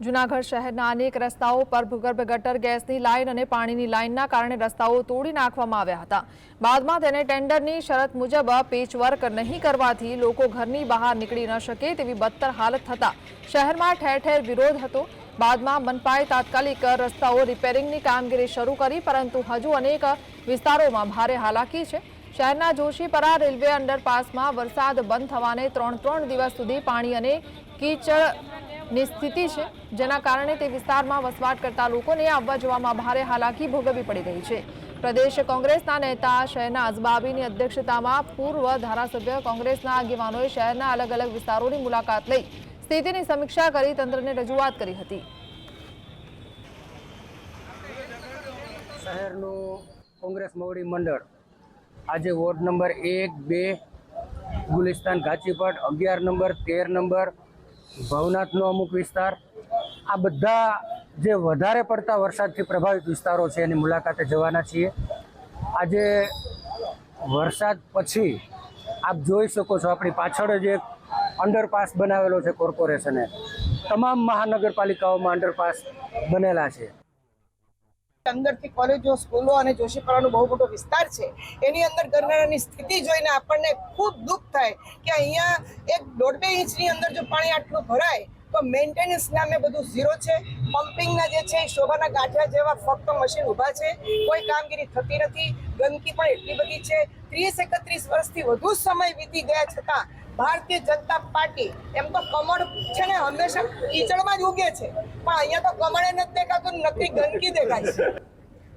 જૂનાગઢ શહેરના અનેક રસ્તાઓ પર ભૂગર્ભ ગટર, ગેસની લાઇન અને પાણીની લાઇનના કારણે રસ્તાઓ તોડી નાખવામાં આવ્યા હતા. બાદમાં તેને ટેન્ડરની શરત મુજબ પેચવર્ક નહીં કરવાથી લોકો ઘરની બહાર નીકળી ન શકે તેવી બદતર હાલત થતાં શહેરમાં ઠેર ઠેર વિરોધ હતો. બાદમાં મનપાએ તાત્કાલિક રસ્તાઓ રિપેરિંગની કામગીરી શરૂ કરી, પરંતુ હજુ અનેક વિસ્તારોમાં ભારે હાલાકી છે. શહેરના જોશીપરા રેલવે અંડરપાસમાં વરસાદ બંધ થવાને ત્રણ ત્રણ દિવસ સુધી પાણી અને કીચડની સ્થિતિ છે, જેના કારણે તે વિસ્તારમાં વસવાટ કરતા લોકોને આવવા જવામાં ભારે હાલાકી ભોગવવી પડી રહી છે. પ્રદેશ કોંગ્રેસના નેતા શહેરના અઝબાબીની અધ્યક્ષતામાં પૂર્વ ધારાસભ્ય કોંગ્રેસના આગેવાનોએ શહેરના અલગ અલગ વિસ્તારોની મુલાકાત લઈ સ્થિતિની સમીક્ષા કરી તંત્રને રજૂઆત કરી હતી. શહેરનું કોંગ્રેસ મોવડી મંડળ આજે વોર્ડ નંબર એક, બે, ગુલિસ્તાન ઘાચીપટ, અગિયાર નંબર, તેર નંબર, ભવનાથનો અમુક વિસ્તાર. આ બધા જે વધારે પડતા વરસાદથી પ્રભાવિત વિસ્તારો છે, એની મુલાકાતે જવાના છીએ. આજે વરસાદ પછી આપ જોઈ શકો છો, આપણી પાછળ જ એક અંડરપાસ બનાવેલો છે કોર્પોરેશને તમામ મહાનગરપાલિકાઓમાં અંડરપાસ બનેલા છે. અંદરથી કોલેજો, સ્કૂલો અને જોશીપરાનો બહુ મોટો વિસ્તાર છે. એની અંદર ગરનાળાની સ્થિતિ જોઈને આપણને ખૂબ દુઃખ થાય કે અહીંયા એક દોઢ બે ઇંચની અંદર જો પાણી આટલું ભરાય, તો મેન્ટેનન્સ નામે બધું ઝીરો છે. પમ્પિંગના જે છે શોભાના ગાંઠિયા જેવા ફક્ત મશીન ઊભા છે. કોઈ કામગીરી થતી નથી. ગંદકી પણ એટલી બધી છે. ત્રીસ એકત્રીસ વર્ષથી વધુ સમય વીતી ગયા છતાં ભારતીય જનતા પાર્ટી એમ તો કમળ છે ને હંમેશા કીચડમાં જ ઉગે છે. પણ અહીંયા તો કમળે નથી દેખાતું નકરી ગંદકી દેખાય છે.